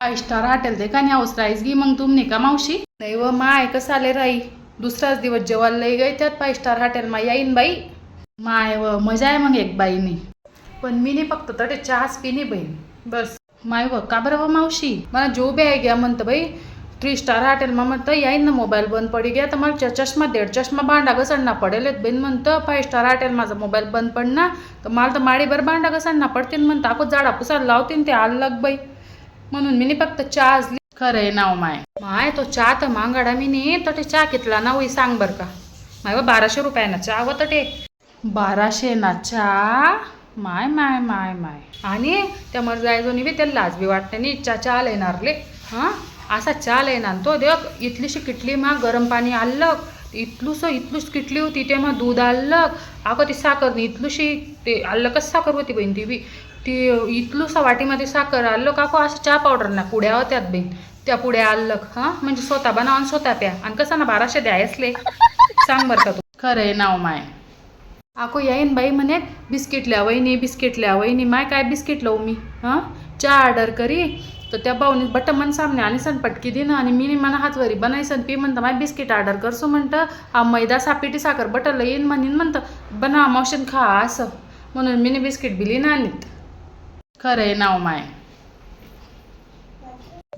Five star hotel ते का नाही हाऊस राईस घे मग तुमने का मावशी? नाही व माय कसं आले राई? दुसराच दिवस जेवायला लई गई त्यात फाय स्टार हॉटेल मा. येईन बाई. माय व मजा आहे मग एक बाईनी. पण मी नाही फक्त तटे चहाच पिणे बाई. बस. माय व का बरं व मावशी? मला जो बी आहे घ्या म्हणतं बाई. थ्री स्टार हॉटेलमा म्हणतं याईन ना मोबाईल बंद पडी गया तर मला चष्मा देड चष्मा भांडा घसडणं पडेल बहीण म्हणतं. फाय स्टार हॉटेल माझा मोबाईल बंद पडना. तर मला तर माडीभर भांडा घसडणं पडतील म्हणतं. अको झाडा पुसायला लावतीन ते आल्लग बाई. म्हणून मी फक्त चहा आजली. खरं आहे नाव माय. माय तो चहा तर मांगाडा मी तटे चहा कितला ना होई सांग बर का. माय व बाराशे रुपयाना चहा व तटे. बाराशे ना चहा? माय माय माय माय. आणि त्या मर जायचो बी त्याला लाज बी वाटते नी. चा चहा येणार ले हां? असा चहा येणार तो देख इथलीशी किटली मा गरम पाणी आलं इतलूस इतलूस किटली होती ते मग दूध आल्लग अगं ती साखर नाही इतलूशी ते आल्लकच साखर होती बहीण ती बी. ती इतलूसा वाटीमध्ये साखर आल्लं काको असं चहा पावडर ना पुड्या होत्यात बहीण. त्या पुड्या आल्लग हां? म्हणजे स्वतः बनवा आणि स्वतः प्या. आणि कसं ना बाराशे द्यायसले सांग बरं का तू. खरं आहे नाव माय. आको येईन बाई म्हणे बिस्किट वहिनी बिस्किट ल्या वहिनी. माय काय बिस्किट लावू मी? हां? चहा ऑर्डर करी. तर त्या भाऊनी बट मन सामने आणि सण पटकी दिन आणि मी म्हणा हातवरी बनायसन पी म्हणतं माय बिस्किट ऑर्डर करसो म्हणतं. हा मैदा सापिटी साखर बटरला येईन म्हणीन म्हणतं. बना मावशन खा असं. म्हणून मीने बिस्किट बिली नानीत खरं आहे नाव माय.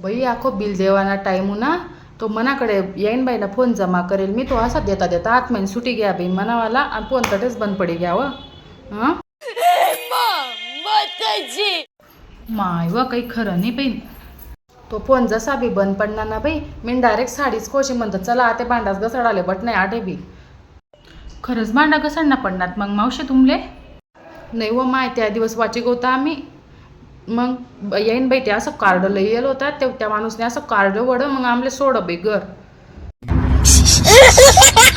बाई आखो बिल देवाना टाईम ना तो मनाकडे येईन बाईला फोन जमा करेल. मी तो असा देता देता आत महिने सुटी घ्या बाई मनावाला आणि फोन तटेच बंद पडी घ्यावं. हां? माय व काही खरं नाही बाई. तो फोन जसा बी बंद पडणार ना बाई. मी डायरेक्ट साडीच कोशी म्हणतो चला आता भांडाच घसडाले बट नाही आठे बी. खरंच भांडा घसडना पडणार मग मावशी तुमले? नाही व माय त्या दिवस वाचिक होता आम्ही. मग येईन बाई ते असं कार्ड लई येल होता ते त्या माणूसने असं कार्ड वड मग आमले सोड बाई घर.